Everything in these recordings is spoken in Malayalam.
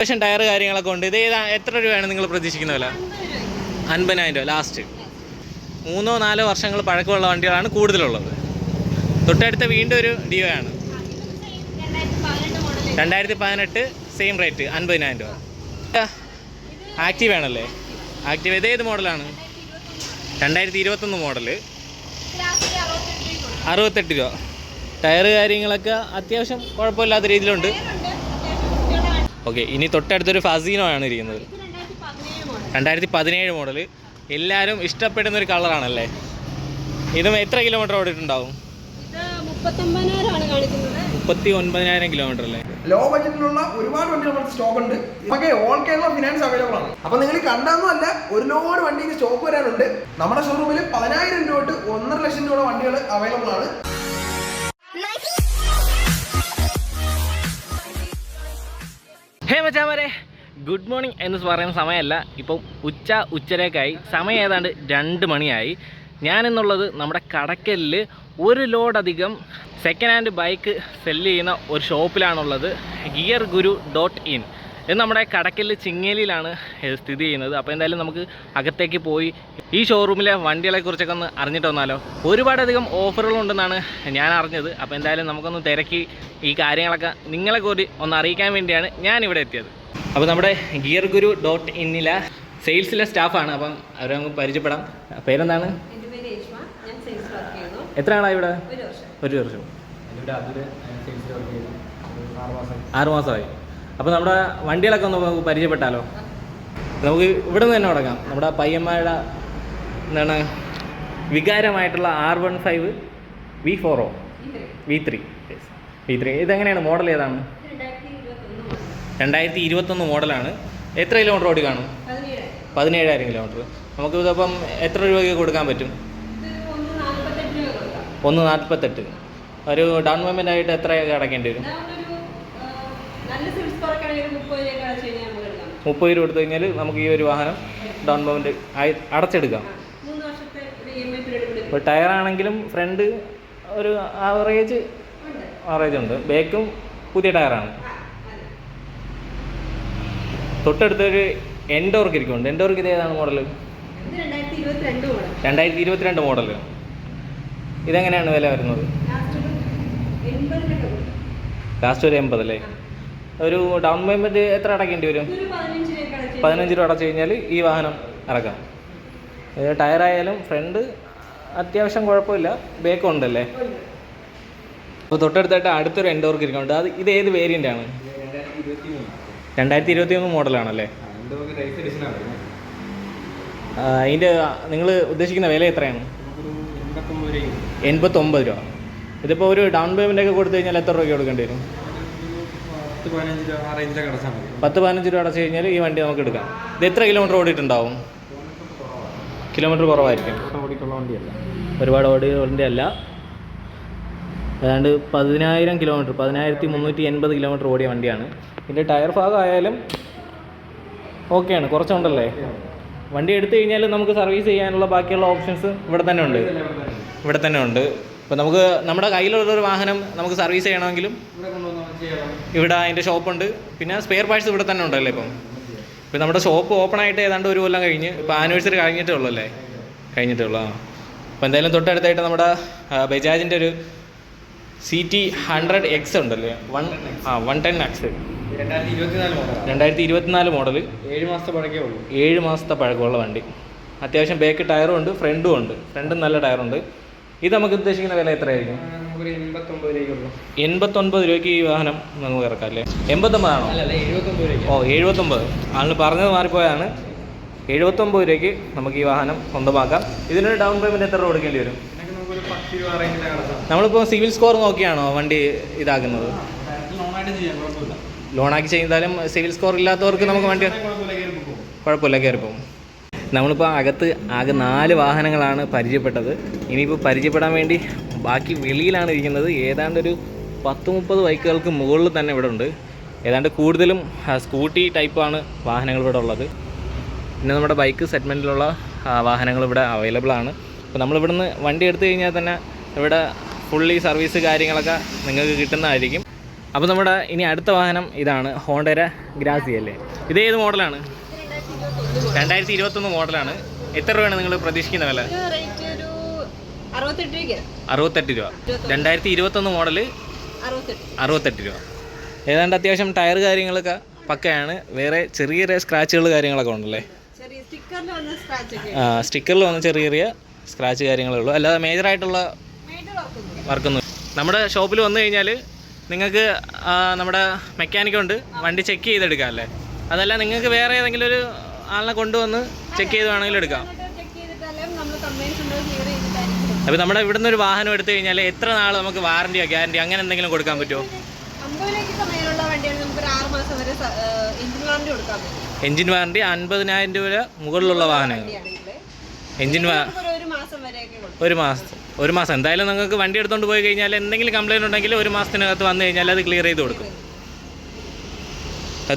അത്യാവശ്യം ടയർ കാര്യങ്ങളൊക്കെ ഉണ്ട്. ഇത് ഏതാ എത്ര രൂപയാണ് നിങ്ങൾ പ്രതീക്ഷിക്കുന്ന വില? അൻപതിനായിരം രൂപ ലാസ്റ്റ് മൂന്നോ നാലോ വർഷങ്ങൾ പഴക്കമുള്ള വണ്ടികളാണ് കൂടുതലുള്ളത്. തൊട്ടടുത്ത വീണ്ടും ഒരു ഡിയോ ആണ്. രണ്ടായിരത്തി പതിനെട്ട് സെയിം റേറ്റ് അൻപതിനായിരം രൂപ. ആക്റ്റീവ് ആണല്ലേ ആക്റ്റീവ് ഇത് ഏത് മോഡലാണ്? രണ്ടായിരത്തി ഇരുപത്തൊന്ന് മോഡൽ. അറുപത്തെട്ട് രൂപ. ടയർ കാര്യങ്ങളൊക്കെ അത്യാവശ്യം കുഴപ്പമില്ലാത്ത രീതിയിലുണ്ട്. ഓക്കെ ഇനി തൊട്ടടുത്തൊരു ഫസീനോ ആണ് ഇരിക്കുന്നത്. രണ്ടായിരത്തി പതിനേഴ് മോഡൽ എല്ലാവരും ഇഷ്ടപ്പെടുന്ന ഒരു കളറാണല്ലേ? ഇതും എത്ര കിലോമീറ്റർ ഓടിയിട്ടുണ്ടാവും? ഇത് മുപ്പത്തൊമ്പതിനായിരമാണ് കാണിക്കുന്നത്. മുപ്പത്തി ഒൻപതിനായിരം കിലോമീറ്റർ അല്ലേ? ലോ ബഡ്ജറ്റിലുള്ള ഒരുപാട് വണ്ടികൾ നമ്മുടെ സ്റ്റോക്ക് ഉണ്ട്. നമുക്ക് ഓൾ കേരള ഫിനാൻസ് അവൈലബിൾ ആണ്. അപ്പൊ നിങ്ങൾ കണ്ടതൊന്നുമല്ല ഒരുപാട് ലോഡ് വണ്ടിക്ക് സ്റ്റോക്ക് വരാനുണ്ട്. നമ്മുടെ ഷോറൂമിൽ പതിനായിരം രൂപ തൊട്ട് ഒന്നര ലക്ഷം രൂപ വണ്ടികൾ അവൈലബിൾ ആണ്. ഹേ മച്ചാമാരെ ഗുഡ് മോർണിംഗ് എന്ന് പറയുന്ന സമയമല്ല ഇപ്പം ഉച്ച ഉച്ചരേക്കായി. സമയം ഏതാണ്ട് രണ്ട് മണിയായി. ഞാനെന്നുള്ളത് നമ്മുടെ കടക്കലിൽ ഒരു ലോഡധികം സെക്കൻഡ് ഹാൻഡ് ബൈക്ക് സെല്ല് ചെയ്യുന്ന ഒരു ഷോപ്പിലാണുള്ളത് ഗിയർ ഗുരു ഡോട്ട് ഇൻ. ഇത് നമ്മുടെ കടക്കൽ ചിങ്ങേലിയിലാണ് സ്ഥിതി ചെയ്യുന്നത്. അപ്പോൾ എന്തായാലും നമുക്ക് അകത്തേക്ക് പോയി ഈ ഷോറൂമിലെ വണ്ടികളെക്കുറിച്ചൊക്കെ ഒന്ന് അറിഞ്ഞിട്ട് വന്നാലോ? ഒരുപാടധികം ഓഫറുകളുണ്ടെന്നാണ് ഞാൻ അറിഞ്ഞത്. അപ്പോൾ എന്തായാലും നമുക്കൊന്ന് തിരക്കി ഈ കാര്യങ്ങളൊക്കെ നിങ്ങളെ കൂടി ഒന്ന് അറിയിക്കാൻ വേണ്ടിയാണ് ഞാൻ ഇവിടെ എത്തിയത്. അപ്പോൾ നമ്മുടെ ഗിയർ ഗുരു ഡോട്ട് ഇന്നിലെ സെയിൽസിലെ സ്റ്റാഫാണ്. അപ്പം അവരെ നമുക്ക് പരിചയപ്പെടാം. പേരെന്താണ്? എന്റെ പേര് രേഷ്മ. ഞാൻ സെയിൽസ് വർക്ക് ചെയ്യുന്നു. എത്ര ആളാണ് ഇവിടെ? ഒരു വർഷം. ഒരു വർഷം. ആറ് മാസമായി. അപ്പോൾ നമ്മുടെ വണ്ടികളൊക്കെ ഒന്ന് പരിചയപ്പെട്ടാലോ? നമുക്ക് ഇവിടെ നിന്ന് തന്നെ തുടങ്ങാം. നമ്മുടെ പയ്യന്മാരുടെ എന്താണ് വികാരമായിട്ടുള്ള R one five V four or V three V three ഇതെങ്ങനെയാണ്? മോഡൽ ഏതാണ്? രണ്ടായിരത്തി ഇരുപത്തൊന്ന് മോഡലാണ്. എത്ര കിലോമീറ്റർ ഓടി കാണും? പതിനേഴ്. പതിനേഴായിരം കിലോമീറ്റർ നമുക്ക് ഇതപ്പം എത്ര രൂപയ്ക്ക് കൊടുക്കാൻ പറ്റും? നാൽപ്പത്തെട്ട് ഒന്ന് നാൽപ്പത്തെട്ട് ഒരു ഡൗൺ പേയ്മെന്റ് ആയിട്ട് എത്രയൊക്കെ അടയ്ക്കേണ്ടി വരും? മുപ്പത് രൂപ കൊടുത്തു കഴിഞ്ഞാൽ നമുക്ക് ഈ ഒരു വാഹനം ഡൗൺ പേയ്മെന്റ് ആയി അടച്ചെടുക്കാം. ഇപ്പോൾ ടയറാണെങ്കിലും ഫ്രണ്ട് ഒരു ആവറേജ് ആവറേജ് ഉണ്ട്. ബാക്കും പുതിയ ടയറാണ് തൊട്ടടുത്തൊരു എൻഡോർക്ക് ഇരിക്കുന്നുണ്ട്. എൻഡോർക്ക് ഇത് ഏതാണ് മോഡൽ രണ്ടായിരത്തി ഇരുപത്തിരണ്ട് മോഡൽ ഇതെങ്ങനെയാണ് വില വരുന്നത്? ലാസ്റ്റ് ഒരു എൺപത് അല്ലേ? ഒരു ഡൗൺ പേയ്മെന്റ് എത്ര അടയ്ക്കേണ്ടി വരും? പതിനഞ്ച് രൂപ അടച്ചു പതിനഞ്ച് രൂപ അടച്ചു കഴിഞ്ഞാൽ ഈ വാഹനം ഇറക്കാം ടയറായാലും ഫ്രണ്ട് അത്യാവശ്യം കുഴപ്പമില്ല. ബേക്കും ഉണ്ടല്ലേ? ഉണ്ട് അപ്പോൾ തൊട്ടടുത്തായിട്ട് അടുത്തൊരു എൻഡോർക്ക് ഇരിക്കുന്നുണ്ട്. അത് ഇത് ഏത് വേരിയന്റ് ആണ്? രണ്ടായിരത്തി ഇരുപത്തി മൂന്ന് മോഡലാണല്ലേ അതിന്റെ നിങ്ങൾ ഉദ്ദേശിക്കുന്ന വില എത്രയാണ്? എൺപത്തൊമ്പത് രൂപ. ഇതിപ്പോൾ ഒരു ഡൗൺ പേയ്മെന്റ് ഒക്കെ കൊടുത്തു കഴിഞ്ഞാൽ എത്ര രൂപയ്ക്ക് കൊടുക്കേണ്ടി വരും? പത്ത് പതിനഞ്ച് രൂപ അടച്ചു കഴിഞ്ഞാൽ ഈ വണ്ടി നമുക്ക് എടുക്കാം. ഇത് എത്ര കിലോമീറ്റർ ഓടിയിട്ടുണ്ടാവും? കിലോമീറ്റർ കുറവായിരിക്കും. ഒരുപാട് ഓടിയതിന്റെ അല്ല ഏതാണ്ട് പതിനായിരം കിലോമീറ്റർ പതിനായിരത്തി മുന്നൂറ്റി എൺപത് കിലോമീറ്റർ ഓടിയ വണ്ടിയാണ്. ഇതിന്റെ ടയർ ഭാഗം ആയാലും ഓക്കെയാണ് കുറച്ചുണ്ടല്ലേ? വണ്ടി എടുത്തു കഴിഞ്ഞാൽ നമുക്ക് സർവീസ് ചെയ്യാനുള്ള ബാക്കിയുള്ള ഓപ്ഷൻസ് ഇവിടെ തന്നെ ഉണ്ട്. ഇവിടെ തന്നെ ഉണ്ട്. ഇപ്പോൾ നമുക്ക് നമ്മുടെ കയ്യിലുള്ള ഒരു വാഹനം നമുക്ക് സർവീസ് ചെയ്യണമെങ്കിലും ഇവിടെ അതിന്റെ ഷോപ്പുണ്ട്. പിന്നെ സ്പെയർ പാർട്സ് ഇവിടെ തന്നെ ഉണ്ടല്ലേ ഇപ്പം? ഇപ്പം നമ്മുടെ ഷോപ്പ് ഓപ്പൺ ആയിട്ട് ഏതാണ്ട് ഒരു കൊല്ലം കഴിഞ്ഞ്. ഇപ്പോൾ ആനിവേഴ്സറി കഴിഞ്ഞിട്ടേ ഉള്ളൂ അല്ലേ കഴിഞ്ഞിട്ടേ ഉള്ളൂ ആ. അപ്പോൾ എന്തായാലും തൊട്ടടുത്തായിട്ട് നമ്മുടെ ബജാജിന്റെ ഒരു സി ടി ഹൺഡ്രഡ് എക്സ് ഉണ്ടല്ലേ? വൺ ആ വൺ ടെൻ എക്സ് രണ്ടായിരത്തി ഇരുപത്തിനാല് മോഡൽ ഏഴ് മാസത്തെ പഴക്കേ ഉള്ളൂ. ഏഴ് മാസത്തെ പഴക്കമുള്ള വണ്ടി. അത്യാവശ്യം ബാക്ക് ടയറും ഉണ്ട് ഫ്രണ്ടും ഉണ്ട്. ഫ്രണ്ടും നല്ല ടയറുണ്ട് ഇത് നമുക്ക് ഉദ്ദേശിക്കുന്ന വില എത്രയായിരിക്കും? എൺപത്തൊൻപത് രൂപയ്ക്ക് ഈ വാഹനം നമുക്ക് ഇറക്കാം അല്ലേ? എൺപത്തൊമ്പതാണോ ഓ എഴുപത്തൊമ്പത്. ആളിന് പറഞ്ഞത് മാറിപ്പോയാണ് എഴുപത്തൊമ്പത് രൂപയ്ക്ക് നമുക്ക് ഈ വാഹനം സ്വന്തമാക്കാം. ഇതിനൊരു ഡൗൺ പേയ്മെന്റ് എത്ര കൊടുക്കേണ്ടി വരും? നമ്മളിപ്പോ നമ്മളിപ്പോൾ സിവിൽ സ്കോർ നോക്കിയാണോ വണ്ടി ഇതാക്കുന്നത്? ലോണാക്കി ചെയ്താലും സിവിൽ സ്കോർ ഇല്ലാത്തവർക്ക് നമുക്ക് വണ്ടി കുഴപ്പമില്ല കയറിപ്പോകും നമ്മളിപ്പോൾ അകത്ത് ആകെ നാല് വാഹനങ്ങളാണ് പരിചയപ്പെട്ടത്. ഇനിയിപ്പോൾ പരിചയപ്പെടാൻ വേണ്ടി ബാക്കി വെളിയിലാണ് ഇരിക്കുന്നത്. ഏതാണ്ട് ഒരു പത്ത് മുപ്പത് ബൈക്കുകൾക്ക് മുകളിൽ തന്നെ ഇവിടെ ഉണ്ട്. ഏതാണ്ട് കൂടുതലും സ്കൂട്ടി ടൈപ്പാണ് വാഹനങ്ങൾ ഇവിടെ ഉള്ളത്. പിന്നെ നമ്മുടെ ബൈക്ക് സെഗ്മെന്റിലുള്ള വാഹനങ്ങൾ ഇവിടെ അവൈലബിൾ ആണ്. അപ്പോൾ നമ്മളിവിടുന്ന് വണ്ടി എടുത്തു കഴിഞ്ഞാൽ തന്നെ ഇവിടെ ഫുള്ളി സർവീസ് കാര്യങ്ങളൊക്കെ നിങ്ങൾക്ക് കിട്ടുന്നതായിരിക്കും. അപ്പോൾ നമ്മുടെ ഇനി അടുത്ത വാഹനം ഇതാണ് ഹോണ്ടര ഗ്രാസി അല്ലേ ഇത് ഏത് മോഡലാണ് രണ്ടായിരത്തി ഇരുപത്തൊന്ന് മോഡലാണ്. എത്ര രൂപയാണ് നിങ്ങൾ പ്രതീക്ഷിക്കുന്ന വില? അറുപത്തെട്ട് രൂപ. രണ്ടായിരത്തി ഇരുപത്തൊന്ന് മോഡൽ അറുപത്തെട്ട്. രൂപ. ഏതാണ്ട് അത്യാവശ്യം ടയർ കാര്യങ്ങളൊക്കെ പക്കയാണ്. വേറെ ചെറിയ ചെറിയ സ്ക്രാച്ചുകൾ കാര്യങ്ങളൊക്കെ ഉണ്ടല്ലേ? ആ സ്റ്റിക്കറിൽ വന്ന ചെറിയ ചെറിയ സ്ക്രാച്ച് കാര്യങ്ങളേ ഉള്ളൂ. അല്ലാതെ മേജറായിട്ടുള്ള വർക്കൊന്നും നമ്മുടെ ഷോപ്പിൽ വന്നു കഴിഞ്ഞാൽ നിങ്ങൾക്ക് നമ്മുടെ മെക്കാനിക്കുണ്ട് വണ്ടി ചെക്ക് ചെയ്തെടുക്കാം അല്ലേ? അതല്ല നിങ്ങൾക്ക് വേറെ ഏതെങ്കിലും ഒരു ആളിനെ കൊണ്ടുവന്ന് ചെക്ക് ചെയ്ത് വേണമെങ്കിലും എടുക്കാം. അപ്പോൾ നമ്മുടെ ഇവിടുന്ന് ഒരു വാഹനം എടുത്തു കഴിഞ്ഞാൽ എത്ര നാൾ നമുക്ക് വാറണ്ടിയോ ഗ്യാരണ്ടി അങ്ങനെ എന്തെങ്കിലും കൊടുക്കാൻ പറ്റുമോ? എഞ്ചിൻ വാറണ്ടി അൻപതിനായിരം രൂപ മുകളിലുള്ള വാഹനങ്ങൾ. എഞ്ചിൻ ഒരു- മാസം ഒരു മാസം എന്തായാലും നിങ്ങൾക്ക് വണ്ടി എടുത്തോണ്ട് പോയി കഴിഞ്ഞാൽ എന്തെങ്കിലും കംപ്ലൈന്റ് ഉണ്ടെങ്കിൽ ഒരു മാസത്തിനകത്ത് വന്നു കഴിഞ്ഞാൽ അത് ക്ലിയർ ചെയ്ത് കൊടുക്കും.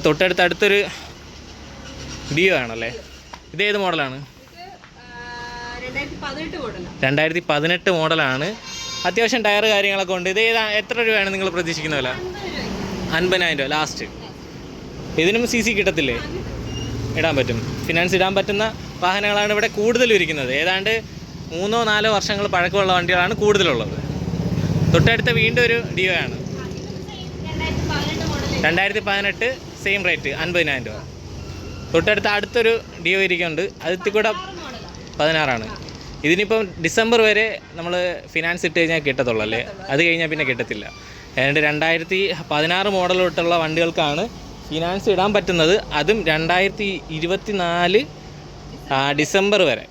തൊട്ടടുത്ത് അടുത്തൊരു ഡിയോ ആണല്ലേ? ഇത് ഏത് മോഡലാണ്? രണ്ടായിരത്തി പതിനെട്ട് മോഡലാണ്. അത്യാവശ്യം ടയർ കാര്യങ്ങളൊക്കെ ഉണ്ട്. ഇത് ഏതാ എത്ര രൂപയാണ് നിങ്ങൾ പ്രതീക്ഷിക്കുന്ന വില? അൻപതിനായിരം രൂപ ലാസ്റ്റ് ഇതിനും സി സി കിട്ടത്തില്ലേ? ഇടാൻ പറ്റും. ഫിനാൻസ് ഇടാൻ പറ്റുന്ന വാഹനങ്ങളാണ് ഇവിടെ കൂടുതലും ഇരിക്കുന്നത്. ഏതാണ്ട് മൂന്നോ നാലോ വർഷങ്ങൾ പഴക്കമുള്ള വണ്ടികളാണ് കൂടുതലുള്ളത്. തൊട്ടടുത്ത വീണ്ടും ഒരു ഡിയോ ആണ്. രണ്ടായിരത്തി പതിനെട്ട് സെയിം റേറ്റ് അൻപതിനായിരം രൂപ. തൊട്ടടുത്ത അടുത്തൊരു ഡിയോ ഇരിക്കുന്നുണ്ട്. അതിൽ കൂടെ പതിനാറാണ്. ഇതിനിപ്പം ഡിസംബർ വരെ നമ്മൾ ഫിനാൻസ് ഇട്ട് കഴിഞ്ഞാൽ കിട്ടത്തുള്ളൂ അല്ലേ? അത് കഴിഞ്ഞാൽ പിന്നെ കിട്ടത്തില്ല. ഏതാണ്ട് രണ്ടായിരത്തി പതിനാറ് മോഡൽ തൊട്ടുള്ള വണ്ടികൾക്കാണ് ഫിനാൻസ് ഇടാൻ പറ്റുന്നത്. അതും രണ്ടായിരത്തി ഇരുപത്തി നാല് ഡിസംബർ വരെ.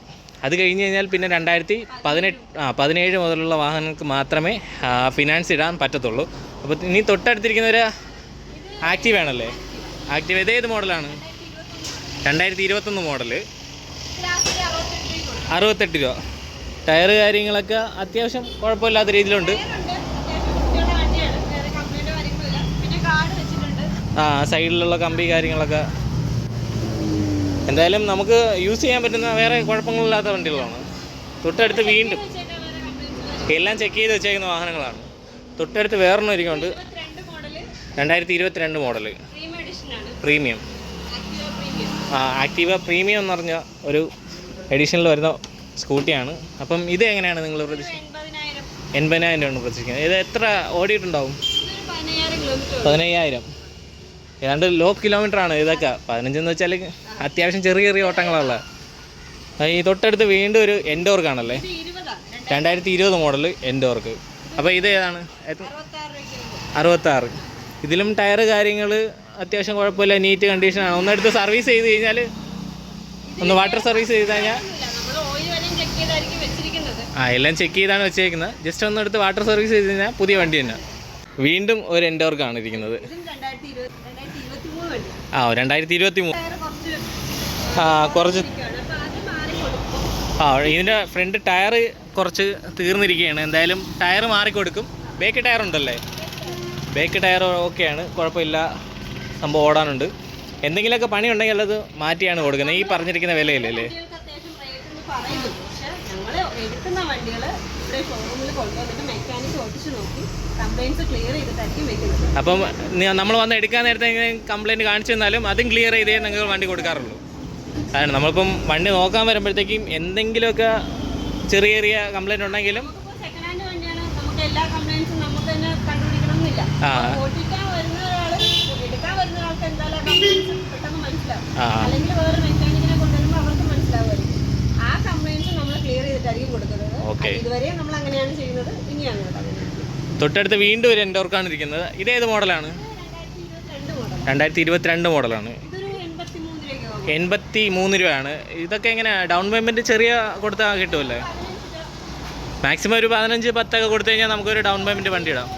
അത് കഴിഞ്ഞ് കഴിഞ്ഞാൽ പിന്നെ രണ്ടായിരത്തി പതിനെട്ട് ആ പതിനേഴ് മുതലുള്ള വാഹനങ്ങൾക്ക് മാത്രമേ ഫിനാൻസ് ഇടാൻ പറ്റത്തുള്ളൂ. അപ്പോൾ ഇനി തൊട്ടടുത്തിരിക്കുന്ന ഒരു ആക്റ്റീവ് ആണല്ലേ ആക്റ്റീവ് ഏതേത് ഏത് മോഡലാണ്? രണ്ടായിരത്തി ഇരുപത്തൊന്ന് മോഡൽ അറുപത്തെട്ട് രൂപ. ടയർ കാര്യങ്ങളൊക്കെ അത്യാവശ്യം കുഴപ്പമില്ലാത്ത രീതിയിലുണ്ട്. ആ സൈഡിലുള്ള കമ്പി കാര്യങ്ങളൊക്കെ. എന്തായാലും നമുക്ക് യൂസ് ചെയ്യാൻ പറ്റുന്ന വേറെ കുഴപ്പങ്ങളില്ലാത്ത വണ്ടികളാണ്. തൊട്ടടുത്ത് വീണ്ടും എല്ലാം ചെക്ക് ചെയ്ത് വെച്ചേക്കുന്ന വാഹനങ്ങളാണ്. തൊട്ടടുത്ത് വേറൊന്നും ഇരിക്കുന്നുണ്ട്. രണ്ടായിരത്തി ഇരുപത്തിരണ്ട് മോഡൽ പ്രീമിയം എഡിഷൻ ആണ് പ്രീമിയം ആക്ടിവ പ്രീമിയം ആ ആക്റ്റീവ പ്രീമിയം എന്ന് പറഞ്ഞ ഒരു എഡിഷനിൽ വരുന്ന സ്കൂട്ടിയാണ്. അപ്പം ഇത് എങ്ങനെയാണ് നിങ്ങൾ പ്രതീക്ഷിക്കുന്നത് എൺപതിനായിരം. രൂപയാണ് പ്രതീക്ഷിക്കുന്നത്. ഇത് എത്ര ഓടിയിട്ടുണ്ടാവും? പതിനയ്യായിരം ഏതാണ്ട് ലോ കിലോമീറ്റർ ആണ് ഇതൊക്കെ. പതിനഞ്ചെന്ന് വെച്ചാൽ അത്യാവശ്യം ചെറിയ ചെറിയ ഓട്ടങ്ങളുള്ള ഈ തൊട്ടടുത്ത് വീണ്ടും ഒരു എൻഡോർക്ക് ആണല്ലേ? രണ്ടായിരത്തി ഇരുപത് മോഡൽ എൻഡോർക്ക് അപ്പോൾ ഇത് ഏതാണ്? അറുപത്താറ് ഇതിലും ടയർ കാര്യങ്ങൾ അത്യാവശ്യം കുഴപ്പമില്ല നീറ്റ് കണ്ടീഷനാണ് ഒന്നെടുത്ത് സർവീസ് ചെയ്ത് കഴിഞ്ഞാൽ ഒന്ന് വാട്ടർ സർവീസ് ചെയ്ത് കഴിഞ്ഞാൽ ആ എല്ലാം ചെക്ക് ചെയ്താണ് വെച്ചേക്കുന്നത്. ജസ്റ്റ് ഒന്ന് എടുത്ത് വാട്ടർ സർവീസ് ചെയ്ത് കഴിഞ്ഞാൽ പുതിയ വണ്ടി തന്നെ. വീണ്ടും ഒരു എൻഡോർക്കാണ് ഇരിക്കുന്നത് ആ രണ്ടായിരത്തി ഇരുപത്തി മൂന്ന് ആ കുറച്ച് ആ ഇതിന്റെ ഫ്രണ്ട് ടയർ കുറച്ച് തീർന്നിരിക്കുകയാണ്. എന്തായാലും ടയർ മാറിക്കൊടുക്കും ബേക്ക് ടയർ ഉണ്ടല്ലേ? ബേക്ക് ടയർ ഓക്കെയാണ്. കുഴപ്പമില്ല. സംഭവം ഓടാനുണ്ട്. എന്തെങ്കിലുമൊക്കെ പണി ഉണ്ടെങ്കിൽ അത് മാറ്റിയാണ് കൊടുക്കുന്നത്. ഈ പറഞ്ഞിരിക്കുന്ന എടുക്കുന്ന വണ്ടികൾ ഇവിടെ ഷോറൂമിൽ കൊണ്ടുവന്നിട്ട് മെക്കാനിക് ഓടിച്ച് നോക്കി കംപ്ലൈൻസ് ക്ലിയർ ചെയ്തിട്ടായിരിക്കും വെക്കുന്നത്. അപ്പം നമ്മൾ വന്ന് എടുക്കാൻ നേരത്തെ കംപ്ലൈന്റ് കാണിച്ചു തന്നാലും അതും ക്ലിയർ ചെയ്തേ നിങ്ങൾ വണ്ടി കൊടുക്കാറുള്ളൂ. അതാണ്. നമ്മളിപ്പം വണ്ടി നോക്കാൻ വരുമ്പോഴത്തേക്കും എന്തെങ്കിലുമൊക്കെ ചെറിയ ചെറിയ കംപ്ലൈന്റ് ഉണ്ടെങ്കിലും സെക്കൻഡ് ഹാൻഡ് വണ്ടിയാണ്. നമുക്ക് എല്ലാ കംപ്ലൈൻസും നമുക്ക് തന്നെ കണ്ടുപിടിക്കണമെന്നില്ല ആ. അപ്പോൾ ഓടിക്കാൻ വരുന്ന ഒരാൾ എടുക്കാൻ വരുന്ന ഒരാൾക്ക് എന്തായാലും കംപ്ലൈൻസ് പെട്ടെന്ന് മനസ്സിലാവും. അല്ലെങ്കിൽ വേറെ മെക്കാനിക്കിനെ കൊണ്ടുവരുമ്പോൾ അവർക്ക് മനസ്സിലാവുമായിരിക്കും. ആ നമ്മൾ ക്ലിയർ ചെയ്തിട്ടായിരിക്കും കൊടുക്കുന്നത്. ഓക്കെ. അത് ഇതുവരെ നമ്മൾ അങ്ങനെയാണ് ചെയ്യുന്നത്. അങ്ങനെ തൊട്ടടുത്ത് വീണ്ടും ഒരു എൻഡോർക്കാണ് ഇരിക്കുന്നത്. ഇതേത് മോഡലാണ്? രണ്ടായിരത്തി ഇരുപത്തിരണ്ട് മോഡലാണ്. എൺപത്തി മൂന്ന് രൂപയാണ്. ഇതൊക്കെ എങ്ങനെ ഡൗൺ പേയ്മെന്റ് ചെറിയ കൊടുത്താൽ കിട്ടുമല്ലേ മാക്സിമം ഒരു പതിനഞ്ച് പത്തൊക്കെ കൊടുത്തു കഴിഞ്ഞാൽ നമുക്കൊരു ഡൗൺ പേയ്മെന്റ് വണ്ടി ഇടാം.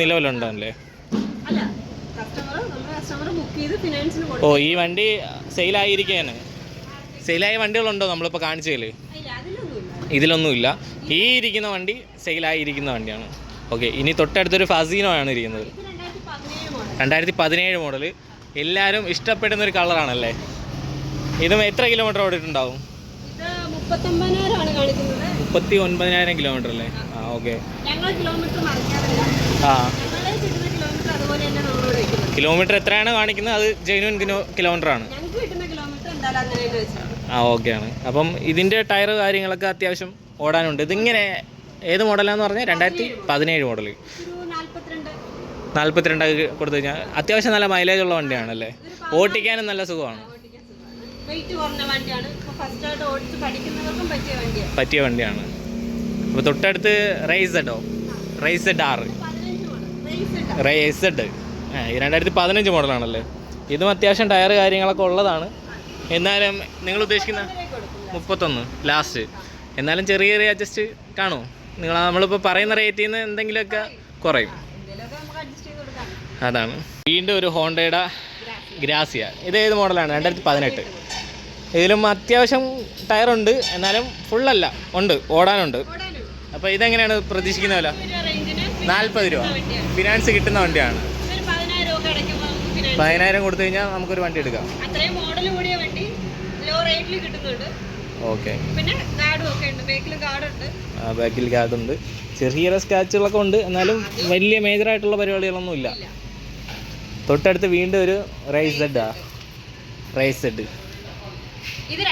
നിലവിലുണ്ടല്ലേ? അല്ല കസ്റ്റമർ നമ്മുടെ കസ്റ്റമർ ബുക്ക് ചെയ്ത് ഫിനാൻസിന് ഓ ഈ വണ്ടി സെയിലായിരിക്കുകയാണ് സെയിലായ വണ്ടികളുണ്ടോ നമ്മളിപ്പോൾ കാണിച്ചതിൽ ഇല്ല അതിലൊന്നുമില്ല. ഇതിലൊന്നുമില്ല. ഈ ഇരിക്കുന്ന വണ്ടി സെയിലായിരിക്കുന്ന വണ്ടിയാണ്. ഓക്കെ ഇനി തൊട്ടടുത്തൊരു ഫസീനോ ആണ് ഇരിക്കുന്നത്. ഇത് രണ്ടായിരത്തി പതിനേഴ് മോഡൽ രണ്ടായിരത്തി പതിനേഴ് മോഡൽ എല്ലാവരും ഇഷ്ടപ്പെടുന്ന ഒരു കളറാണല്ലേ ഇതും എത്ര കിലോമീറ്റർ ഓടിയിട്ടുണ്ടാവും? ഇത് മുപ്പത്തൊമ്പതിനായിരമാണ് കാണിക്കുന്നത്. മുപ്പത്തി ഒൻപതിനായിരം കിലോമീറ്റർ അല്ലേ? ആ. ഓക്കെ ഞങ്ങൾ കിലോമീറ്റർ മറിക്കാറില്ല. ആ കിട്ടുന്ന കിലോമീറ്റർ അതുപോലെ തന്നെ നമ്മളോട് വയ്ക്കുന്നത് കിലോമീറ്റർ എത്രയാണ് കാണിക്കുന്നത്? അത് ജെനുവൻ കിലോ കിലോമീറ്റർ ആണ് ആ ഓക്കെ ആണ്. അപ്പം ഇതിന്റെ ടയർ കാര്യങ്ങളൊക്കെ അത്യാവശ്യം ഓടാനുണ്ട്. ഇതിങ്ങനെ ഏത് മോഡലാന്ന് പറഞ്ഞാൽ രണ്ടായിരത്തി പതിനേഴ് മോഡൽ നാൽപ്പത്തിരണ്ടൊക്കെ കൊടുത്തു കഴിഞ്ഞാൽ അത്യാവശ്യം നല്ല മൈലേജ് ഉള്ള വണ്ടിയാണല്ലേ? ഓട്ടിക്കാനും നല്ല സുഖമാണ്. പറ്റിയ വണ്ടിയാണ്. അപ്പോൾ തൊട്ടടുത്ത് റൈസഡോ റൈസഡ് ആറ് റൈസഡ് രണ്ടായിരത്തി പതിനഞ്ച് മോഡലാണല്ലേ? ഇതും അത്യാവശ്യം ടയർ കാര്യങ്ങളൊക്കെ ഉള്ളതാണ്. എന്നാലും നിങ്ങൾ ഉദ്ദേശിക്കുന്ന മുപ്പത്തൊന്ന് ലാസ്റ്റ് എന്നാലും ചെറിയ ചെറിയ അഡ്ജസ്റ്റ് കാണുമോ നിങ്ങൾ നമ്മളിപ്പോൾ പറയുന്ന റേറ്റിൽ നിന്ന് എന്തെങ്കിലുമൊക്കെ കുറയും. അതാണ്. വീണ്ടും ഒരു ഹോണ്ടയുടെ ഗ്രാസിയ. ഇത് ഏത് മോഡലാണ്? രണ്ടായിരത്തി പതിനെട്ട് ഇതിലും അത്യാവശ്യം ടയറുണ്ട്. എന്നാലും ഫുള്ളല്ല ഉണ്ട്. ഓടാനുണ്ട്. അപ്പോൾ ഇതെങ്ങനെയാണ് പ്രതീക്ഷിക്കുന്ന വില? നാൽപ്പത് രൂപ. ഫിനാൻസ് കിട്ടുന്ന വണ്ടിയാണ് ഒരു പതിനായിരം ഒക്കെ അടയ്ക്കുമ്പോൾ നമുക്ക് ഫിനാൻസ് പതിനായിരം കൊടുത്തു കഴിഞ്ഞാൽ നമുക്കൊരു വണ്ടി എടുക്കാം. അത്രയും മോഡൽ കൂടിയ വണ്ടി ലോ റേറ്റിൽ കിട്ടുന്നുണ്ട്. ഓക്കെ പിന്നെ ഗാർഡും ഒക്കെ ഉണ്ട്. ബേക്കിൽ ഗാർഡുണ്ട് ബാക്കിൽ ചെറിയ സ്ക്രാച്ചുകളൊക്കെ ഉണ്ട്. എന്നാലും വലിയ മേജർ ആയിട്ടുള്ള പരിപാടികളൊന്നും ഇല്ല. തൊട്ടടുത്ത് വീണ്ടും ഒരു റൈസ് സെഡാ റൈസ് സെഡ് ഇത്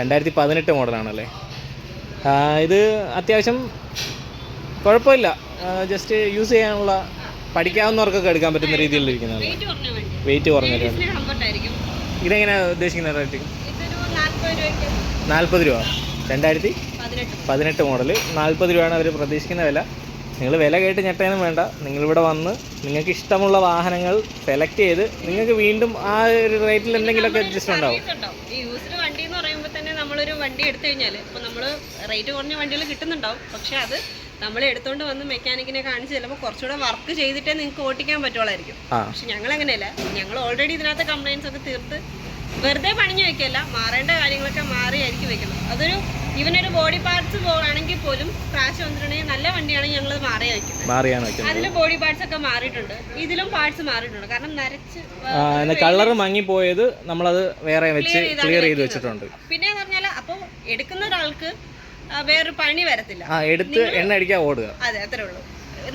രണ്ടായിരത്തി പതിനെട്ട് മോഡലാണല്ലേ ഇത് അത്യാവശ്യം കുഴപ്പമില്ല. ജസ്റ്റ് യൂസ് ചെയ്യാനുള്ള പഠിക്കാവുന്നവർക്കൊക്കെ എടുക്കാൻ പറ്റുന്ന രീതിയിലിരിക്കുന്നതാണ് വെയിറ്റ് കുറഞ്ഞ വണ്ടി വെയിറ്റ് കുറഞ്ഞത് ലേഡീസിന് കംഫർട്ട് ആയിരിക്കും. ഇതെങ്ങനെയാണ് ഉദ്ദേശിക്കുന്ന റേറ്റ് നാൽപ്പത് രൂപ. രണ്ടായിരത്തി പതിനെട്ട്. മോഡൽ നാൽപ്പത് രൂപയാണ് അവർ പ്രതീക്ഷിക്കുന്ന വില. നിങ്ങൾ വില കേട്ട് ഞെട്ടേനും വേണ്ട. നിങ്ങളിവിടെ വന്ന് നിങ്ങൾക്ക് ഇഷ്ടമുള്ള വാഹനങ്ങൾ സെലക്ട് ചെയ്ത് നിങ്ങൾക്ക് വീണ്ടും ആ ഒരു റേറ്റിൽ എന്തെങ്കിലുമൊക്കെ അഡ്ജസ്റ്റ് ഉണ്ടാവും. നമ്മളൊരു വണ്ടി എടുത്തു കഴിഞ്ഞാൽ ഇപ്പോൾ നമ്മൾ റേറ്റ് കുറഞ്ഞ വണ്ടികൾ കിട്ടുന്നുണ്ടാവും. പക്ഷെ അത് നമ്മൾ എടുത്തോണ്ട് വന്ന് മെക്കാനിക്കിനെ കാണിച്ച് ചിലപ്പോൾ കുറച്ചുകൂടെ വർക്ക് ചെയ്തിട്ടേ നിങ്ങൾക്ക് ഓട്ടിക്കാൻ പറ്റുള്ളായിരിക്കും പക്ഷെ ഞങ്ങൾ അങ്ങനെയല്ല ഞങ്ങൾ ഓൾറെഡി ഇതിനകത്ത് കംപ്ലൈൻസ് ഒക്കെ തീർത്ത് വെറുതെ പണിഞ്ഞു വെക്കല്ല മാറേണ്ട കാര്യങ്ങളൊക്കെ മാറിയായിരിക്കും വെക്കുന്നത്. അതൊരു ഇവനൊരു ബോഡി പാർട്സ് ആണെങ്കിൽ പോലും ക്രാഷ് വന്നിട്ടുണ്ടെങ്കിൽ നല്ല വണ്ടിയാണെങ്കിൽ ഞങ്ങൾ മാറിയാ വെക്കുന്നത്. മാറിയാണ് വെക്കുന്നത്. അതിൽ ബോഡി പാർട്സ് ഒക്കെ മാറിയിട്ടുണ്ട്. ഇതിലും പാർട്സ് മാറിയിട്ടുണ്ട്. കാരണം നരച്ച് കളർ മങ്ങിപ്പോയത് നമ്മളത് വേറെ വെച്ച് ക്ലിയർ ചെയ്ത് വെച്ചിട്ടുണ്ട്. പിന്നെ പറഞ്ഞാൽ അപ്പോൾ എടുക്കുന്ന ഒരാൾക്ക് വേറൊരു പണി വരത്തില്ല. ആ എടുത്ത് എണ്ണ അടിക്കാൻ ഓടുക. അതെ അത്രേ ഉള്ളൂ.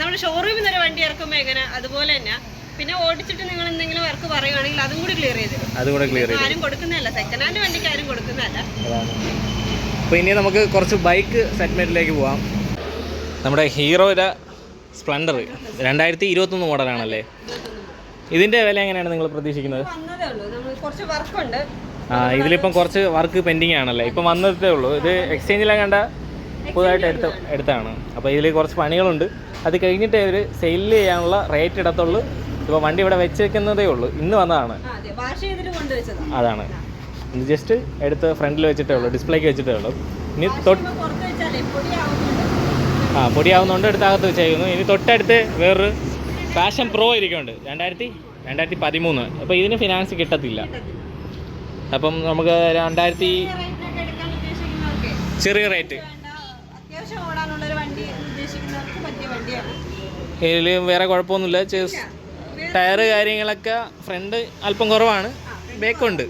നമ്മൾ ഷോറൂമിൽ നിന്ന് വണ്ടി ഇറക്കുമ്പോൾ എങ്ങനെ? അതുപോലെ തന്നെ. പിന്നെ ഓടിച്ചിട്ട് നിങ്ങൾ എന്തെങ്കിലും വർക്ക് പറയുവാണെങ്കിൽ അതും കൂടി ക്ലിയർ ചെയ്ത് അതും കൂടെ ക്ലിയർ ചെയ്ത് ആരും കൊടുക്കുന്നതല്ല. സെക്കൻഡ് ഹാൻഡ് വണ്ടിക്ക് ആരും കൊടുക്കുന്നതല്ല. അപ്പോൾ ഇനി നമുക്ക് കുറച്ച് ബൈക്ക് സെഗ്മെന്റിലേക്ക് പോവാം. നമ്മുടെ ഹീറോയുടെ സ്പ്ലെൻഡർ രണ്ടായിരത്തി ഇരുപത്തൊന്ന് മോഡലാണല്ലേ ഇതിന്റെ വില എങ്ങനെയാണ് നിങ്ങൾ പ്രതീക്ഷിക്കുന്നത്? കുറച്ച് വർക്കുണ്ട് ഇതിലിപ്പം കുറച്ച് വർക്ക് പെൻഡിങ് ആണല്ലേ? ഇപ്പം വന്നതേ ഉള്ളൂ. ഇത് എക്സ്ചേഞ്ചിലെ കണ്ട പുതുതായിട്ട് എടുത്ത എടുത്താണ്. അപ്പോൾ ഇതിൽ കുറച്ച് പണികളുണ്ട്. അത് കഴിഞ്ഞിട്ട് ഇവർ സെയിൽ ചെയ്യാനുള്ള റേറ്റ് ഇടത്തുള്ളൂ. ഇപ്പോൾ വണ്ടി ഇവിടെ വെച്ചേക്കുന്നതേ ഉള്ളൂ. ഇന്ന് വന്നതാണ്. അതാണ്. ഇത് ജസ്റ്റ് എടുത്ത് ഫ്രണ്ടിൽ വെച്ചിട്ടേ ഉള്ളൂ. ഡിസ്പ്ലേക്ക് വെച്ചിട്ടേ ഉള്ളൂ. ഇനി തൊട്ട് ആ പൊടിയാവുന്നതുകൊണ്ട് എടുത്ത് അകത്ത് വെച്ചേക്കുന്നു. ഇനി തൊട്ടടുത്ത് വേറൊരു ഫാഷൻ പ്രോ ഇരിക്കുന്നുണ്ട്. രണ്ടായിരത്തി രണ്ടായിരത്തി പതിമൂന്ന്. അപ്പോൾ ഇതിന് ഫിനാൻസ് കിട്ടത്തില്ല. അപ്പം നമുക്ക് രണ്ടായിരത്തി ചെറിയ റേറ്റ്. ഇതിൽ വേറെ കുഴപ്പമൊന്നുമില്ല. ടയർ കാര്യങ്ങളൊക്കെ ഫ്രണ്ട് അല്പം കുറവാണ്. ബേക്കുണ്ട്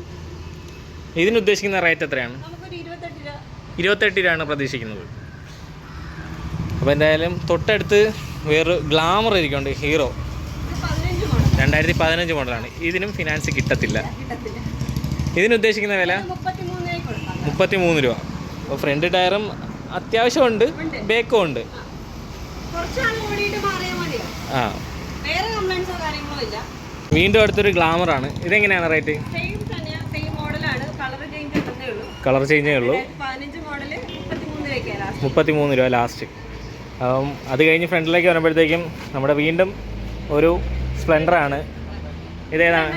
ഇതിന് ഉദ്ദേശിക്കുന്ന റേറ്റ് എത്രയാണ്? ഇരുപത്തെട്ട് രൂപ. ഇരുപത്തെട്ട് രൂപയാണ് പ്രതീക്ഷിക്കുന്നത്. അപ്പോൾ എന്തായാലും തൊട്ടടുത്ത് വേറൊരു ഗ്ലാമർ ഇരിക്കുന്നുണ്ട് ഹീറോ രണ്ടായിരത്തി പതിനഞ്ച് മോഡലാണ് ഇതിനും ഫിനാൻസ് കിട്ടത്തില്ല. കിട്ടത്തില്ല ഇതിന് ഉദ്ദേശിക്കുന്ന വില മുപ്പത്തി മൂന്ന് രൂപ. അപ്പോൾ ഫ്രണ്ട് ടയറും അത്യാവശ്യമുണ്ട് ബേക്കും ഉണ്ട്. ആ. വീണ്ടും അടുത്തൊരു ഗ്ലാമറാണ്. ഇതെങ്ങനെയാണ് റേറ്റ്? കളർ ചേഞ്ച് ഉള്ളൂ. മുപ്പത്തി മൂന്ന് രൂപ ലാസ്റ്റ്. അപ്പം അത് കഴിഞ്ഞ് ഫ്രണ്ടിലേക്ക് വരുമ്പോഴത്തേക്കും നമ്മുടെ വീണ്ടും ഒരു സ്പ്ലെൻഡറാണ്. ഇതേതാണ്?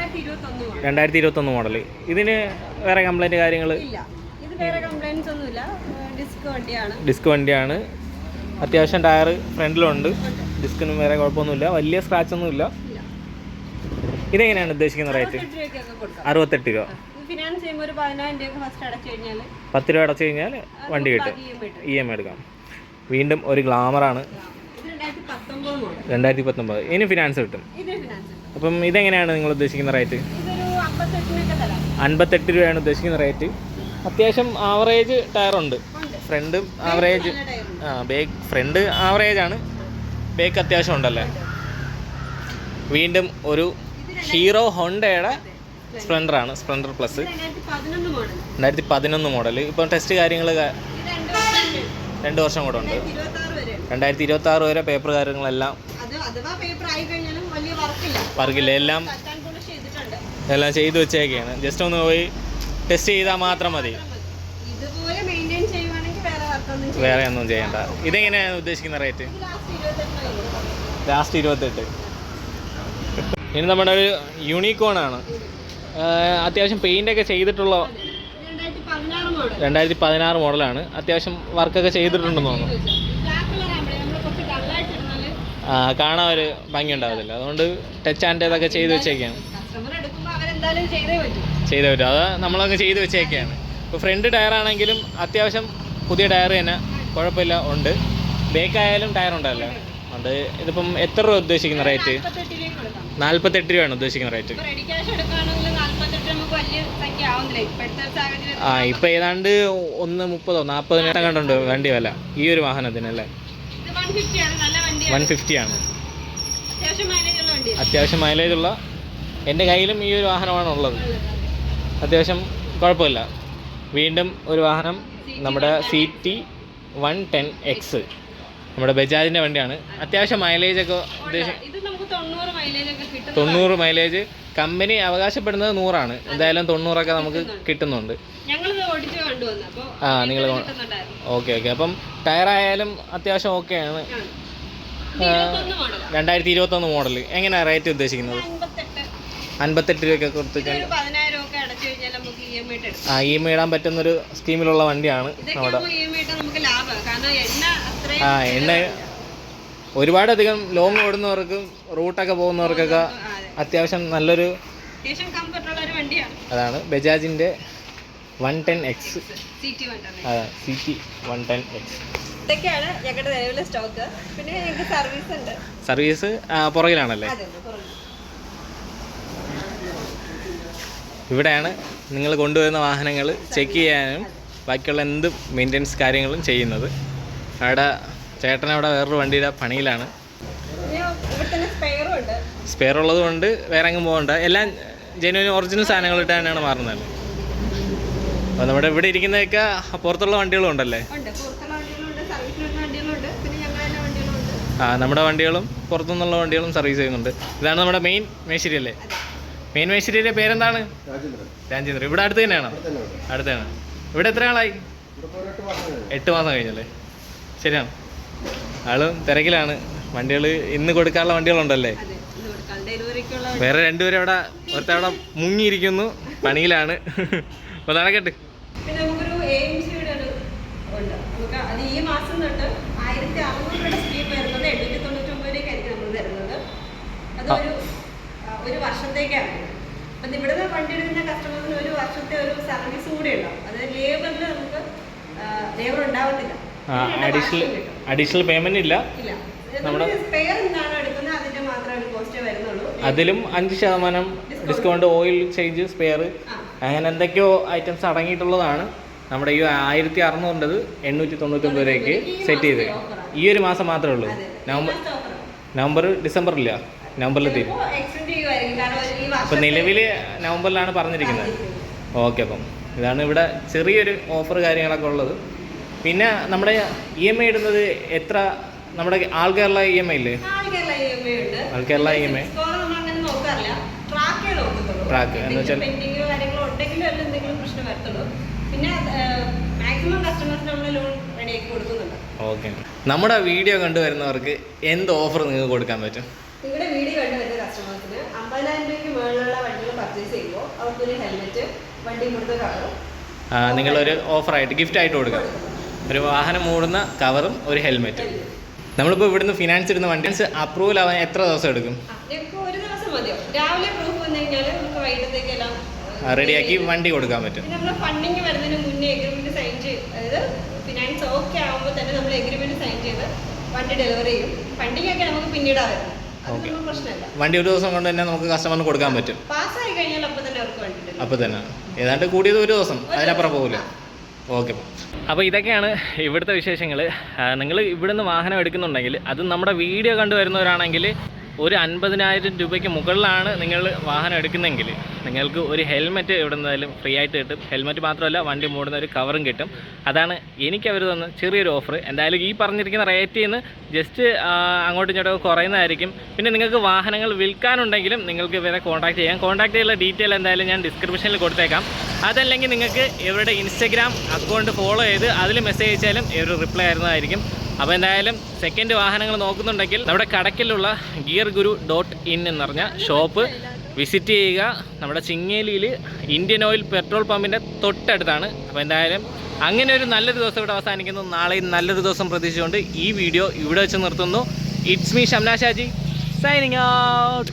രണ്ടായിരത്തി ഇരുപത്തൊന്ന് മോഡൽ ഇതിന് വേറെ കംപ്ലൈന്റ് കാര്യങ്ങൾ ഡിസ്ക് വണ്ടിയാണ്. അത്യാവശ്യം ടയർ ഫ്രണ്ടിലുണ്ട്. ഡിസ്കിനും വേറെ കുഴപ്പമൊന്നുമില്ല. വലിയ സ്ക്രാച്ച് ഒന്നുമില്ല. ഇല്ല. ഇതെങ്ങനെയാണ് ഉദ്ദേശിക്കുന്ന റേറ്റ് അറുപത്തെട്ട് രൂപ. പത്ത് രൂപ അടച്ചു കഴിഞ്ഞാൽ വണ്ടി കിട്ടും. ഇ എം എടുക്കാം. വീണ്ടും ഒരു ഗ്ലാമറാണ് രണ്ടായിരത്തി പത്തൊമ്പത് ഇനി ഫിനാൻസ് കിട്ടും. അപ്പം ഇതെങ്ങനെയാണ് നിങ്ങൾ ഉദ്ദേശിക്കുന്ന റേറ്റ്? അൻപത്തെട്ട് രൂപയാണ് ഉദ്ദേശിക്കുന്ന റേറ്റ്. അത്യാവശ്യം ആവറേജ് ടയറുണ്ട് ഫ്രണ്ട് ആവറേജ്. ആ ബേക്ക് ഫ്രണ്ട് ആവറേജ് ആണ്. ബേക്ക് അത്യാവശ്യം ഉണ്ടല്ലേ? വീണ്ടും ഒരു ഹീറോ ഹോണ്ടയുടെ സ്പ്ലെൻഡറാണ് സ്പ്ലെൻഡർ പ്ലസ്. രണ്ടായിരത്തി പതിനൊന്ന് മോഡൽ ഇപ്പം ടെസ്റ്റ് കാര്യങ്ങൾ രണ്ട് വർഷം കൂടെ ഉണ്ട്. രണ്ടായിരത്തി ഇരുപത്തി ആറ് വരെ പേപ്പർ കാര്യങ്ങളെല്ലാം വർക്കില്ല. എല്ലാം എല്ലാം ചെയ്തു വെച്ചേക്കാണ്. ജസ്റ്റ് ഒന്ന് പോയി ടെസ്റ്റ് ചെയ്താൽ മാത്രം മതി. വേറെ ഒന്നും ചെയ്യണ്ട. ഇതെങ്ങനെയാണ് ഉദ്ദേശിക്കുന്ന റേറ്റ് ലാസ്റ്റ് ഇരുപത്തെട്ട് ഇനി നമ്മുടെ ഒരു യൂണിക്കോൺ ആണ്. അത്യാവശ്യം പെയിന്റ് ഒക്കെ ചെയ്തിട്ടുള്ള രണ്ടായിരത്തി പതിനാറ് മോഡലാണ് അത്യാവശ്യം വർക്കൊക്കെ ചെയ്തിട്ടുണ്ടെന്ന് തോന്നുന്നു ബ്ലാക്ക് കളർ ആകുമ്പോഴേ നമ്മൾ കുറച്ച് ഡള്ളായിട്ട് ഇടുന്നത് ആ, കാണാൻ ഒരു ഭംഗി ഉണ്ടാവത്തില്ല. അതുകൊണ്ട് ടച്ച് ആൻഡ് ഇതൊക്കെ ചെയ്ത് വെച്ചേക്കാണ്. ചെയ്തേ പറ്റും. അത് നമ്മളങ്ങ് ചെയ്ത് വെച്ചേക്കാണ്. ഇപ്പോൾ ഫ്രണ്ട് ടയർ ആണെങ്കിലും അത്യാവശ്യം പുതിയ ടയർ തന്നെ. കുഴപ്പമില്ല ഉണ്ട്. ബേക്കായാലും ടയർ ഉണ്ടല്ലോ. അതുകൊണ്ട് ഇതിപ്പം എത്ര രൂപ ഉദ്ദേശിക്കുന്ന റേറ്റ് നാൽപ്പത്തെട്ട് രൂപയാണ് ഉദ്ദേശിക്കുന്ന റേറ്റ് ആ ഇപ്പം ഏതാണ്ട് ഒന്ന് മുപ്പതോ നാൽപ്പതിനെണ്ണം കണ്ടുണ്ട് വണ്ടി വില? ഈ ഒരു വാഹനത്തിനല്ലേ വൺ ഫിഫ്റ്റി ആണ്. അത്യാവശ്യം മൈലേജ് ഉള്ള എന്റെ കയ്യിലും ഈ ഒരു വാഹനമാണ് ഉള്ളത്. അത്യാവശ്യം കുഴപ്പമില്ല. വീണ്ടും ഒരു വാഹനം നമ്മുടെ C T one ten X നമ്മുടെ ബജാജിന്റെ വണ്ടിയാണ്. അത്യാവശ്യം മൈലേജ് ഒക്കെ ഉദ്ദേശം തൊണ്ണൂറ് മൈലേജ് കമ്പനി അവകാശപ്പെടുന്നത് നൂറാണ്. എന്തായാലും തൊണ്ണൂറൊക്കെ നമുക്ക് കിട്ടുന്നുണ്ട്. അപ്പോൾ ആ നിങ്ങൾ ഓക്കെ ഓക്കെ. അപ്പം ടയർ ആയാലും അത്യാവശ്യം ഓക്കെ ആണ്. രണ്ടായിരത്തി ഇരുപത്തി ഒന്ന് രണ്ടായിരത്തി ഇരുപത്തൊന്ന് മോഡൽ എങ്ങനെയാണ് റേറ്റ് ഉദ്ദേശിക്കുന്നത്? അൻപത്തെട്ട്. രൂപയൊക്കെ കൊടുത്ത് എം ആ ഇ എം ഐ ഇടാൻ പറ്റുന്നൊരു സ്കീമിലുള്ള വണ്ടിയാണ് അവിടെ. നമ്മുടെ അത്രയും ആ എണ്ണ ഒരുപാടധികം ലോങ് ഓടുന്നവർക്കും റൂട്ടൊക്കെ പോകുന്നവർക്കൊക്കെ അത്യാവശ്യം നല്ലൊരു അതാണ് ബജാജിന്റെ one ten X. C T വണ്ടി അതെ C T one ten X. ഇതൊക്കെയാണ് ഞങ്ങളുടെ നിലവിലെ സ്റ്റോക്ക് പിന്നെ ഞങ്ങൾക്ക് സർവീസ് ഉണ്ട്. സർവീസ് പുറകിലാണല്ലേ? ഇവിടെയാണ് നിങ്ങൾ കൊണ്ടുവരുന്ന വാഹനങ്ങൾ ചെക്ക് ചെയ്യാനും ബാക്കിയുള്ള എന്ത് മെയിന്റെനൻസ് കാര്യങ്ങളും ചെയ്യുന്നത്. അവിടെ ചേട്ടൻ അവിടെ വേറൊരു വണ്ടിയുടെ പണിയിലാണ്. സ്പെയർ ഉള്ളത് കൊണ്ട് വേറെ എങ്ങും പോകണ്ട എല്ലാം ജെനുവിൻ ഒറിജിനൽ സാധനങ്ങൾ ഇട്ട് തന്നെയാണ് മാറുന്നത്. അപ്പോൾ നമ്മുടെ ഇവിടെ ഇരിക്കുന്നതൊക്കെ പുറത്തുള്ള വണ്ടികളും ഉണ്ടല്ലേ ഉണ്ട് പുറത്തുള്ള വണ്ടികളുണ്ട് സർവീസ് വരുന്ന വണ്ടികളുണ്ട് പിന്നെ ഞങ്ങൾ തന്നെ വണ്ടികളുണ്ട്. ആ നമ്മുടെ വണ്ടികളും പുറത്തുനിന്നുള്ള വണ്ടികളും സർവീസ് ചെയ്യുന്നുണ്ട്. ഇതാണ് നമ്മുടെ മെയിൻ മേശ്ശേരി അല്ലേ മെയിൻ മേശിരിയുടെ പേരെന്താണ്? രാജേന്ദ്രൻ. ഇവിടെ അടുത്ത് തന്നെയാണോ? അടുത്താണ്. ഇവിടെ എത്ര ആളായി? എട്ട് മാസം കഴിഞ്ഞല്ലേ? ശരിയാണ്. ആളും തിരക്കിലാണ്. വണ്ടികൾ ഇന്ന് കൊടുക്കാനുള്ള വണ്ടികളുണ്ടല്ലേ? വേറെ രണ്ടുപേരും അവിടെ ഒരുത്തവിടെ മുങ്ങിയിരിക്കുന്നു. പണിയിലാണ്. അപ്പോൾ നടക്കട്ടെ പിന്നെ നമുക്കൊരു എ എം സിയുടെ ഒരു ഉണ്ട്. നമുക്ക് അത് ഈ മാസം തൊട്ട് ആയിരത്തി അറുന്നൂറ് രൂപയുടെ സ്കീം വരുന്നത് എണ്ണൂറ്റി തൊണ്ണൂറ്റി ഒമ്പതിലേക്കായിരിക്കും നമ്മൾ തരുന്നത്. അതൊരു ഒരു വർഷത്തേക്കാണ്. അപ്പം ഇവിടുന്ന് വണ്ടി എടുക്കുന്ന കസ്റ്റമേഴ്സിന് ഒരു വർഷത്തെ ഒരു സർവീസ് കൂടെ ഉണ്ടാവും അത് ലേബറിൽ നമുക്ക് ലേബർ ഉണ്ടാവത്തില്ല. അഡീഷണൽ പേയ്മെന്റ് ഇല്ല. നമ്മുടെ- സ്പെയർ എന്താണോ എടുക്കുന്നത്. അതിന്റെ മാത്രമേ ഒരു കോസ്റ്റേ വരുന്നുള്ളൂ. അതിലും അഞ്ച് ശതമാനം ഡിസ്കൗണ്ട് ഓയിൽ ചേഞ്ച് സ്പെയർ അങ്ങനെ എന്തൊക്കെയോ ഐറ്റംസ് അടങ്ങിയിട്ടുള്ളതാണ് നമ്മുടെ ഈ ആയിരത്തി അറുന്നൂറിന്റെത് എണ്ണൂറ്റി തൊണ്ണൂറ്റൊമ്പത് രൂപയ്ക്ക് സെറ്റ് ചെയ്ത് ഈ ഒരു മാസം മാത്രമേ ഉള്ളൂ. നവംബർ നവംബർ ഡിസംബറില്ല. നവംബറിൽ തീരും അപ്പം നിലവിൽ നവംബറിലാണ് പറഞ്ഞിരിക്കുന്നത്. ഓക്കെ അപ്പം ഇതാണ് ഇവിടെ ചെറിയൊരു ഓഫർ കാര്യങ്ങളൊക്കെ ഉള്ളത്. പിന്നെ നമ്മുടെ ഇ എം ഐ ഇടുന്നത് എത്ര? നമ്മുടെ all Kerala E M I ഇല്ലേ. All Kerala E M I track എന്ന് വെച്ചാൽ- എന്തെങ്കിലും pending ഓ കാര്യങ്ങളോ ഉണ്ടെങ്കിലും അതിൽ എന്തെങ്കിലും പ്രശ്നം വരത്തുള്ളൂ. പിന്നെ മാക്സിമം കസ്റ്റമേഴ്സിന് നമ്മൾ ലോൺ റെഡിയാക്കി കൊടുക്കുന്നുണ്ട്. ഓക്കെ നമ്മുടെ വീഡിയോ കണ്ടുവരുന്നവർക്ക് എന്ത് ഓഫർ നിങ്ങൾക്ക് കൊടുക്കാൻ പറ്റും? നിങ്ങളുടെ വീഡിയോ കണ്ടുവരുന്ന കസ്റ്റമേഴ്സിന് അമ്പതിനായിരം രൂപയ്ക്ക് മുകളിലുള്ള വണ്ടികൾ പർച്ചേസ് ചെയ്യുമ്പോൾ അവർക്കൊരു ഹെൽമെറ്റ് വണ്ടി കൊടുത്ത കവറും നിങ്ങളൊരു ഓഫറായിട്ട് ഗിഫ്റ്റ് ആയിട്ട് കൊടുക്കാം. ഒരു വാഹനം മൂടുന്ന കവറും ഒരു ഹെൽമെറ്റും നമ്മളിപ്പോൾ ഇവിടുന്ന് ഫിനാൻസ് ഇടുന്ന വണ്ടി അപ്രൂവൽ ആവാൻ എത്ര ദിവസം എടുക്കും? ഒരു ദിവസം മതിയോ രാവിലെ പ്രൂഫ് വന്നു കഴിഞ്ഞാൽ നമുക്ക് വൈകിട്ടത്തേക്കെല്ലാം റെഡിയാക്കി വണ്ടി കൊടുക്കാൻ പറ്റും. നമ്മൾ ഫണ്ടിങ് വരുന്നതിന് മുന്നേ എഗ്രിമെന്റ് സൈൻ ചെയ്ത് അതായത് ഫിനാൻസ് ഓക്കെ ആകുമ്പോൾ തന്നെ നമ്മൾ എഗ്രിമെന്റ് സൈൻ ചെയ്ത് വണ്ടി ഡെലിവറി ചെയ്യും. ഫണ്ടിങ് ഒക്കെ നമുക്ക് പിന്നീട് പ്രശ്നമില്ല വണ്ടി ഒരു ദിവസം കൊണ്ട് തന്നെ നമുക്ക് കസ്റ്റമറിന് കൊടുക്കാൻ പറ്റും. പാസ്സായി കഴിഞ്ഞാൽ അപ്പോൾ തന്നെ അവർക്ക് വണ്ടി അപ്പോൾ തന്നെ. ഏതാണ്ട് കൂടിയത് ഒരു ദിവസം. അതിനപ്പുറം പോകില്ല ഓക്കെ അപ്പോൾ ഇതൊക്കെയാണ് ഇവിടുത്തെ വിശേഷങ്ങൾ നിങ്ങൾ ഇവിടുന്ന് വാഹനം എടുക്കുന്നുണ്ടെങ്കിൽ അത് നമ്മുടെ വീഡിയോ കണ്ടു വരുന്നവരാണെങ്കിൽ ഒരു അൻപതിനായിരം രൂപയ്ക്ക് മുകളിലാണ് നിങ്ങൾ വാഹനം എടുക്കുന്നെങ്കിൽ നിങ്ങൾക്ക് ഒരു ഹെൽമെറ്റ് ഇവിടെ നിന്നാലും ഫ്രീ ആയിട്ട് കിട്ടും. ഹെൽമെറ്റ് മാത്രമല്ല വണ്ടി മൂടുന്ന ഒരു കവറും കിട്ടും. അതാണ് എനിക്ക് അവർ തന്ന ചെറിയൊരു ഓഫർ എന്തായാലും ഈ പറഞ്ഞിരിക്കുന്ന റേറ്റിൽ നിന്ന് ജസ്റ്റ് അങ്ങോട്ടും ഇങ്ങോട്ടും കുറയുന്നതായിരിക്കും. പിന്നെ നിങ്ങൾക്ക് വാഹനങ്ങൾ വിൽക്കാനുണ്ടെങ്കിലും നിങ്ങൾക്ക് ഇവരെ കോൺടാക്ട് ചെയ്യാം. കോൺടാക്ട് ചെയ്യാനുള്ള ഡീറ്റെയിൽ എന്തായാലും ഞാൻ ഡിസ്ക്രിപ്ഷനിൽ കൊടുത്തേക്കാം. അതല്ലെങ്കിൽ നിങ്ങൾക്ക് ഇവരുടെ ഇൻസ്റ്റഗ്രാം അക്കൗണ്ട് ഫോളോ ചെയ്ത് അതിൽ മെസ്സേജ് അയച്ചാലും ഇവർ റിപ്ലൈ ആയിരുന്നതായിരിക്കും അപ്പോൾ എന്തായാലും സെക്കൻഡ് വാഹനങ്ങൾ നോക്കുന്നുണ്ടെങ്കിൽ നമ്മുടെ കടക്കിലുള്ള ഗിയർ ഗുരു ഡോട്ട് ഇൻ എന്ന് പറഞ്ഞ ഷോപ്പ് വിസിറ്റ് ചെയ്യുക. നമ്മുടെ ചിങ്ങേലിയിൽ ഇന്ത്യൻ ഓയിൽ പെട്രോൾ പമ്പിന്റെ തൊട്ടടുത്താണ്. അപ്പോൾ എന്തായാലും അങ്ങനെ ഒരു നല്ലൊരു ദിവസം ഇവിടെ അവസാനിക്കുന്നു. നാളെയും നല്ലൊരു ദിവസം പ്രതീക്ഷിച്ചുകൊണ്ട് ഈ വീഡിയോ ഇവിടെ വെച്ച് നിർത്തുന്നു. It's me Shamna Shaji. Signing out